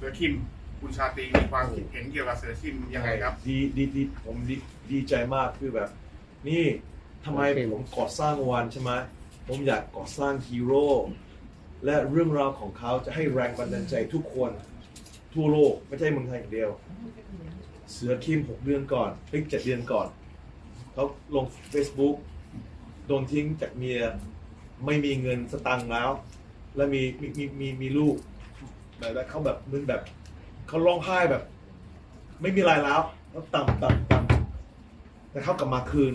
สือคิม คุณชาตรีมีความคิดเห็นเกี่ยวกับเสือคิมยังไงครับ ดีดีดีผมดีดีใจมากคือแบบ นี่ทำไมโอเค ผมก่อสร้างวันใช่ไหมผมอยากก่อสร้างฮีโร่และเรื่องราวของเขาจะให้แรงบันดาลใจทุกคน ทั่วโลกไม่ใช่เมืองไทยอย่างเดียว เสือคิมหกเดือนก่อนเฮ้ยเจ็ดเดือนก่อน เขาลง Facebook โดนทิ้งจากเมีย ไม่มีเงินสตังค์แล้ว และมีมีมีมีมีลูก แบบแบบเขาแบบมึนแบบเขาร้องไห้แบบ ไม่มีอะไรแล้วแล้วต่ำต่ำต่ำแต่เขากลับมาคืน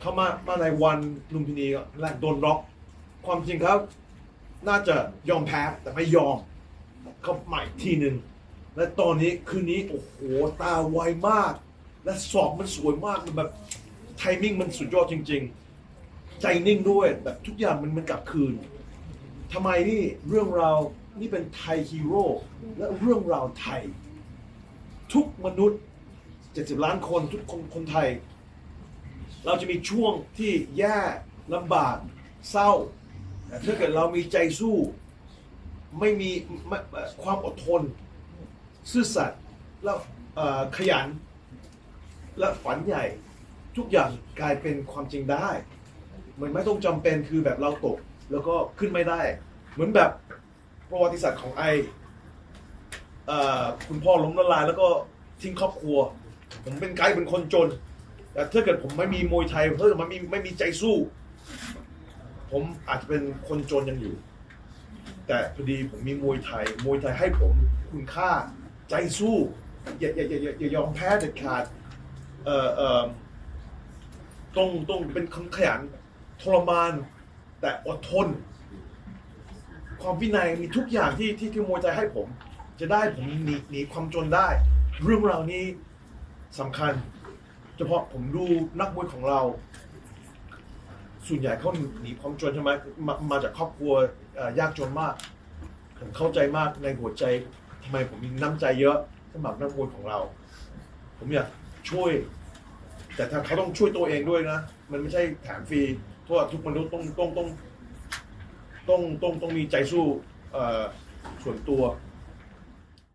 เขามามาในวันลุมพินีแรกโดนล็อก ความจริงเขาน่าจะยอมแพ้แต่ไม่ยอมเขาใหม่ทีหนึ่งและตอนนี้คืนนี้โอ้โหตาไวมาก และสอบมันสวยมากมันแบบไทมิ่งมันสุดยอดจริง ๆ ใจนิ่งด้วยแบบทุกอย่างมันมันกลับคืนทำไมนี่เรื่องราว นี่เป็นไทยฮีโร่และเรื่องราวไทย ทุกมนุษย์ 70 ล้านคนทุกคนคนไทย เราจะมีช่วงที่แย่ลำบากเศร้าแต่ถ้าเกิดเรามีใจสู้ ไม่มีความอดทน ซื่อสัตย์แล้วขยัน และฝันใหญ่ทุกอย่างกลายเป็นความจริงได้มันไม่ต้องจำเป็นคือแบบเราตก แล้วก็ขึ้นไม่ได้ เหมือนแบบ ประวัติศาสตร์ของไอคุณพ่อล้มละลาย แล้วก็ทิ้งครอบครัว ผมเป็นไกด์เป็นคนจน แต่ถ้าเกิดผมไม่มีมวยไทยเพิ่มมันมีไม่มีใจสู้ ผมอาจจะเป็นคนจนยังอยู่ แต่พอดีผมมีมวยไทย มวยไทยให้ผมคุณค่าใจสู้ อย่าอย่าอย่าอย่าอย่ายอมแพ้เด็ดขาดเอ่อเอ่อต้องต้องเป็นคนขยันทรมาน แต่อดทน ความวินัยมีทุกอย่างที่ที่ที่มวยไทยให้ผม จะได้ผมหนีหนีความจนได้ เรื่องราวนี้สำคัญ เฉพาะผมดูนักมวยของเรา ส่วนใหญ่เขาหนีความจนใช่ไหมมามาจากครอบครัวเอ่อยากจนมาก ผมเข้าใจมากในหัวใจทำไมผมมีน้ำใจเยอะสำหรับนักมวยของเรา ผมอยากช่วย แต่ถ้าเขาต้องช่วยตัวเองด้วยนะ มันไม่ใช่แถมฟรีเพราะว่าทุกมนุษย์ต้องต้องต้อง ต้องต้องต้องมีใจสู้ส่วนตัว